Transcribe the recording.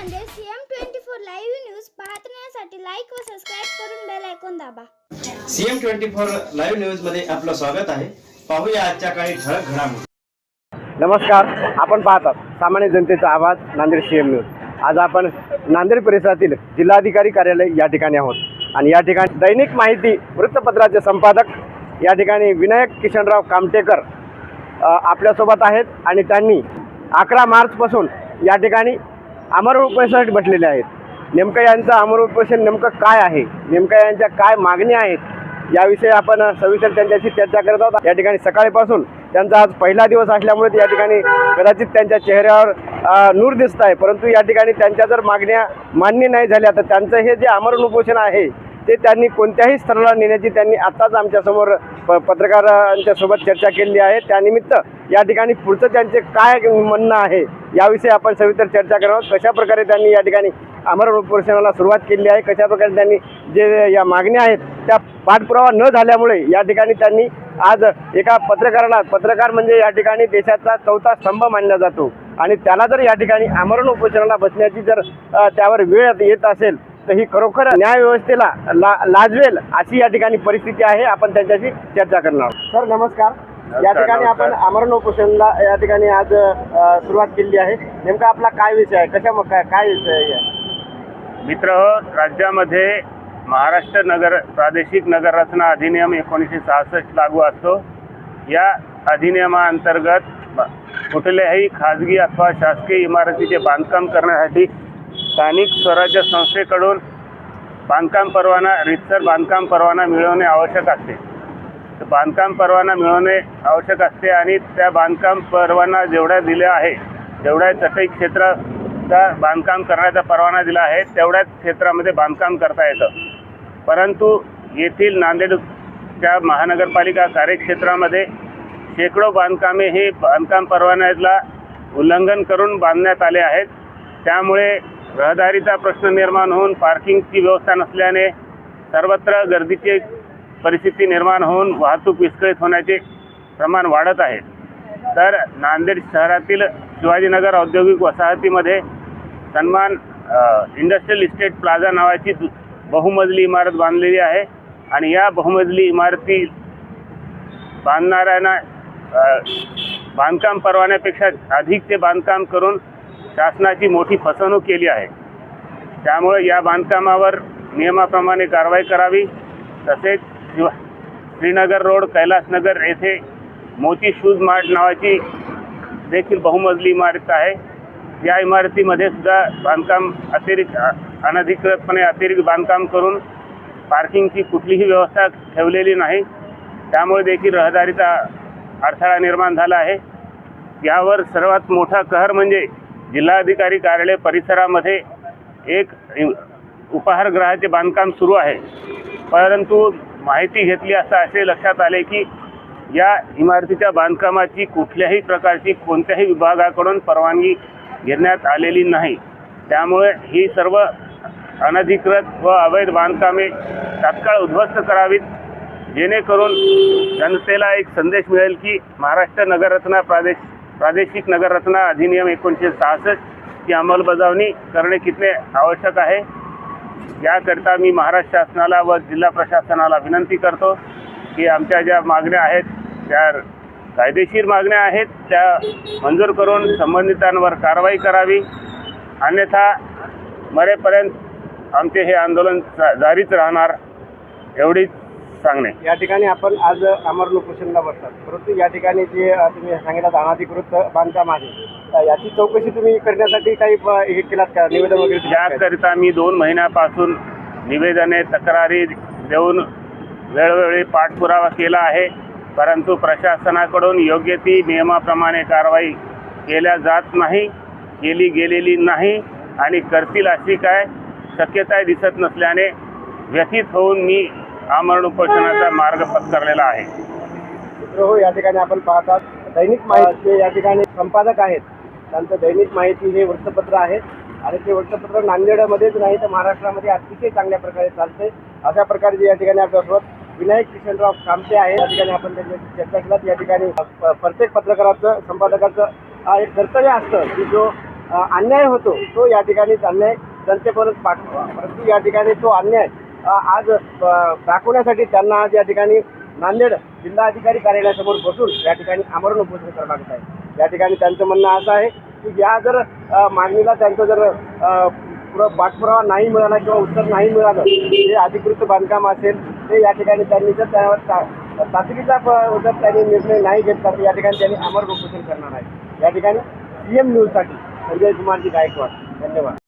Nanded CM twenty four live news पाहण्यासाठी like व subscribe करून बेल ऐकून दाबा. सीएम ट्वेंटी फोर लाईव्ह न्यूजमध्ये आपलं स्वागत आहे. पाहूया आजच्या काही ठळक घडामोडी. नमस्कार आपण पाहतात सामान्य जनतेचा आवाज नांदेड सी एम न्यूज आज आपण नांदेड परिसरातील जिल्हाधिकारी कार्यालय या ठिकाणी आहोत. आणि या ठिकाणी दैनिक माहिती वृत्तपत्राचे संपादक या ठिकाणी विनायक किशनराव कामटेकर अ, आपल्यासोबत आहेत. आणि त्यांनी अकरा मार्चपासून या ठिकाणी अमर उपोषणासाठी बसलेले आहेत. नेमकं यांचं अमर उपोषण नेमकं काय आहे? नेमकं यांच्या काय मागण्या आहेत? याविषयी आपण सविस्तर त्यांच्याशी चर्चा करत आहोत. या ठिकाणी सकाळीपासून त्यांचा आज पहिला दिवस असल्यामुळे या ठिकाणी कदाचित त्यांच्या चेहऱ्यावर नूर दिसत आहे. परंतु या ठिकाणी त्यांच्या जर मागण्या मान्य नाही झाल्या तर त्यांचं हे जे आमरण उपोषण आहे ते त्यांनी कोणत्याही स्तराला नेण्याची त्यांनी आत्ताच आमच्यासमोर प पत्रकारांच्या सोबत चर्चा केलेली आहे. त्यानिमित्त या ठिकाणी पुढचं त्यांचे काय म्हणणं आहे याविषयी आपण सविस्तर चर्चा करणार कशा प्रकारे त्यांनी या ठिकाणी आमरण उपोषणाला सुरुवात केली आहे कशा प्रकारे त्यांनी जे या मागण्या आहेत त्या पाठपुरावा न झाल्यामुळे या ठिकाणी त्यांनी आज एका पत्रकाराला पत्रकार म्हणजे या ठिकाणी देशाचा चौथा स्तंभ मानला जातो. आणि त्याला जर या ठिकाणी आमरण उपोषणाला बसण्याची जर त्यावर वेळ येत असेल तर ही खरोखर न्यायव्यवस्थेला ला लाजवेल अशी या ठिकाणी परिस्थिती आहे. आपण त्यांच्याशी चर्चा करणार आहोत. सर नमस्कार. या ठिकाणी आपण आमरण उपोषणाला या ठिकाणी आज सुरुवात केली आहे. नेमका आपला काय विषय आहे? कशा काय काय विषय आहे? मित्र राज्यामध्ये महाराष्ट्र नगर प्रादेशिक नगर रचना अधिनियम एकोणीसशे सहासष्ट लागू असतो. या अधिनियमाअंतर्गत कुठल्याही खाजगी अथवा शासकीय इमारतीचे बांधकाम करण्यासाठी स्थानिक स्वराज्य संस्थेकडून बांधकाम परवाना रितसर बांधकाम परवाना मिळवणे आवश्यक असते. तर बांधकाम परवाना मिळवणे आवश्यक असते आणि त्या बांधकाम परवाना जेवढ्या दिल्या आहे जेवढ्या चटई क्षेत्राचा बांधकाम करण्याचा परवाना दिला आहे तेवढ्याच क्षेत्रामध्ये बांधकाम करता येतं. परंतु येथील नांदेडच्या महानगरपालिका कार्यक्षेत्रामध्ये शेकडो बांधकामे हे बांधकाम परवान्याला उल्लंघन करून बांधण्यात आले आहेत. त्यामुळे रहदारीचा प्रश्न निर्माण होऊन पार्किंगची व्यवस्था नसल्याने सर्वत्र गर्दीची परिस्थिती निर्माण होऊन वाहतूक विस्कळीत होण्याचे प्रमाण वाढत आहे. तर नांदेड शहरातील शिवाजीनगर औद्योगिक वसाहतीमध्ये सन्मान इंडस्ट्रियल इस्टेट प्लाझा नावाची बहुमजली इमारत बांधलेली आहे आणि या बहुमजली इमारती बांधणाऱ्यांना बांधकाम परवान्यापेक्षा अधिक ते बांधकाम करून शासनाची मोठी फसवणूक केली आहे. त्यामुळे या बांधकामावर नियमाप्रमाणे कारवाई करावी. तसेच शिव श्रीनगर रोड कैलासनगर येथे मोती शूज मार्ट नावाची देखील बहुमजली इमारत आहे. या इमारतीमध्ये सुद्धा बांधकाम अतिरिक्त अनधिकृतपणे अतिरिक्त बांधकाम करून पार्किंगची कुठलीही व्यवस्था ठेवलेली नाही. त्यामुळे देखील रहदारीचा अडथळा निर्माण झाला आहे. यावर सर्वात मोठा कहर म्हणजे जिल्हाधिकारी कार्यालय परिसरामध्ये एक उपहारगृहाचे उपाहारगृहाचे बांधकाम सुरू आहे. परंतु माहिती घेतली असता असे लक्षात आले की या इमारतीच्या बांधकामाची कुठल्याही प्रकारची कोणत्याही विभागाकडून परवानगी घेण्यात आलेली नाही. त्यामुळे ही सर्व अनधिकृत व अवैध बांधकामे तात्काळ उद्ध्वस्त करावीत. जेणेकरून जनतेला एक संदेश मिळेल की महाराष्ट्र नगररत्न प्रादेश प्रादेशिक नगररचना अधिनियम एकोणीसशे सहासष्ट ची अंमलबजावणी करणे कितने आवश्यक आहे? याकरिता मी महाराष्ट्र शासनाला व जिल्हा प्रशासनाला विनंती करतो की आमच्या ज्या मागण्या आहेत त्या कायदेशीर मागण्या आहेत त्या मंजूर करून संबंधितांवर कारवाई करावी. अन्यथा मरेपर्यंत आमचे हे आंदोलन जारीच राहणार. एवढीच सांगणे. या ठिकाणी आपण आज अमरण उपोषणाला बसतात. परंतु या ठिकाणी जे तुम्ही सांगितलं अनाधिकृत बांधकाम आहे याची चौकशी तुम्ही करण्यासाठी काही हे केलात का? निवेदन वगैरे? याकरिता मी दोन महिन्यापासून निवेदने तक्रारी देऊन वेळोवेळी पाठपुरावा केला आहे. परंतु प्रशासनाकडून योग्य ती नियमाप्रमाणे कारवाई केल्या जात नाही केली गेलेली नाही आणि करतील अशी काय शक्यता दिसत नसल्याने व्यथित होऊन मी आमरण उपोषणाचा मार्ग पत्करलेला आहे. हो या ठिकाणी आपण पाहतात दैनिक माहिती या ठिकाणी संपादक आहेत. त्यांचं दैनिक माहिती हे वृत्तपत्र आहे. आणि ते वृत्तपत्र नांदेडमध्येच नाही तर महाराष्ट्रामध्ये अतिशय चांगल्या प्रकारे चालते अशा प्रकारे या ठिकाणी आपल्यासोबत विनायक किशनराव कामते आहे. या ठिकाणी आपण त्यांच्याशी चर्चा केलात. या ठिकाणी प्रत्येक पत्रकाराचं संपादकाचं हा एक कर्तव्य असतं की जो अन्याय होतो तो या ठिकाणी अन्याय जनतेपर्यंत पाठ परंतु या ठिकाणी तो अन्याय आज दाखवण्यासाठी त्यांना आज या ठिकाणी नांदेड जिल्हाधिकारी कार्यालयासमोर बसून या ठिकाणी आमरण उपोषण करावं लागत आहे या ठिकाणी त्यांचं म्हणणं असं आहे की या जर मागणीला त्यांचं जर पुरा पाठपुरावा नाही मिळाला किंवा उत्तर नाही मिळालं जे अधिकृत बांधकाम असेल ते या ठिकाणी त्यांनी जर त्यावर ता- तातडीचा जर त्यांनी निर्णय नाही घेतला तर या ठिकाणी त्यांनी अमर उपोषण करणार आहे. या ठिकाणी सी एम न्यूजसाठी संजय कुमारजी गायकवाड. धन्यवाद.